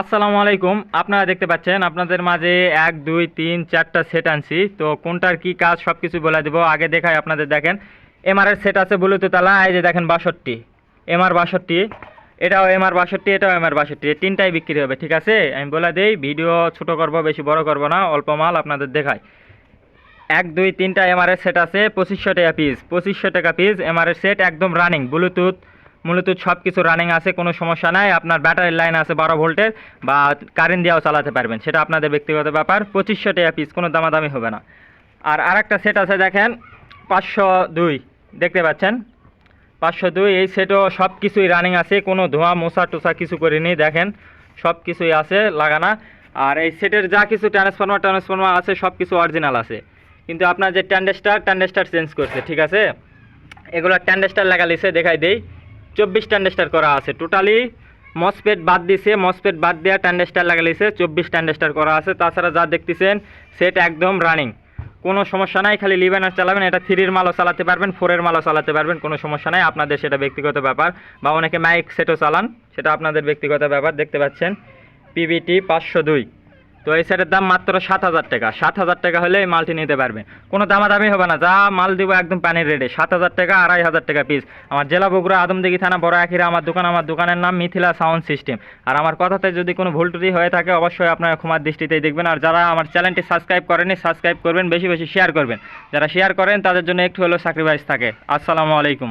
আসসালামু আলাইকুম। আপনারা দেখতে পাচ্ছেন, আপনাদের মাঝে এক, দুই, তিন, চারটা সেট আনছি। তো কোনটার কি কাজ সব কিছু বলে দেবো। আগে দেখাই আপনাদের, দেখেন। এমআরের সেট আছে ব্লুটুথ আলা এই যে দেখেন বাষট্টি। এমআর বাষট্টি। এটাও এমআর বাষট্টি, এটাও এমআর বাষট্টি। তিনটাই বিক্রি হবে, ঠিক আছে? আমি বলে দিই, ভিডিও ছোট করব, বেশি বড় করব না, অল্প মাল আপনাদের দেখাই। এক, দুই, তিনটা এমআরের সেট আছে, পঁচিশশো টাকা পিস পঁচিশশো টাকা পিস এমআরের সেট একদম রানিং ব্লুটুথ ব্লুটুথ সব কিছু রানিং আছে, কোনো সমস্যা নাই। আপনার ব্যাটারি লাইন আছে বারো ভোল্টের, বা কারেন্ট দিয়েও চালাতে পারবেন। সেটা আপনাদের ব্যক্তিগত ব্যাপার, পঁচিশশো টাকা পিস কোনো দামাদামি হবে না। আর আরেকটা সেট আছে, দেখেন, পাঁচশো দুই, দেখতে পাচ্ছেন? পাঁচশো দুই, এই সেটও সব কিছুই রানিং আছে, কোনো ধোঁয়া, মশা টোসা কিছু করিনি, দেখেন সব কিছুই আছে, লাগানা। আর এই সেটের যা কিছু ট্রান্সফর্মার ট্রান্সফর্মার আছে সব কিছু অরিজিনাল আছে। কিন্তু আপনার যে ট্যান্ডেস্টার ট্যান্ডেস্টার চেঞ্জ করছে, ঠিক আছে? এগুলো ট্যান্ডেস্টার লাগালিছে, দেখাই দেই। চব্বিশ ট্যান্ডেস্টার করা আছে। টোটালি মসপেট বাদ দিছে মসপেট বাদ দেওয়া ট্যান্ডেস্টার লাগালিছে চব্বিশ ট্যান্ডেস্টার করা আছে। তাছাড়া যা দেখতেছেন সেট একদম রানিং কোনো সমস্যা নাই, খালি লিভেন আর চালাবেন, এটা থ্রির মালও চালাতে পারবেন ফোরের মালও চালাতে পারবেন, কোনো সমস্যা নাই। আপনাদের সেটা ব্যক্তিগত ব্যাপার। বা অনেকে মাইক সেটও চালান, সেটা আপনাদের ব্যক্তিগত ব্যাপার। দেখতে পাচ্ছেন পিবিটি পাঁচশো দুই। তো এই সেটের দাম মাত্র সাত হাজার টাকা। সাত হাজার টাকা হলে এই মালটি নিতে পারবেন। কোনো দামাদামি হবে না। যা মাল দিব একদম পানির রেটে সাত হাজার টাকা, আড়াই হাজার টাকা পিস আমার জেলা বগুড়া আদমদিঘি থানা, বড় আখিরা, আমার দোকান, আমার দোকানের নাম মিথিলা সাউন্ড সিস্টেম আর আমার কথাতে যদি কোনো ভুল ত্রুটি হয়ে থাকে, অবশ্যই আপনারা ক্ষমার দৃষ্টিতেই দেখবেন। আর যারা আমার চ্যানেলটি সাবস্ক্রাইব করেনি সাবস্ক্রাইব করবেন, বেশি বেশি শেয়ার করবেন। যারা শেয়ার করেন, তাদের জন্য একটু হলেও স্যাক্রিফাইস থাকে। আসসালামু আলাইকুম।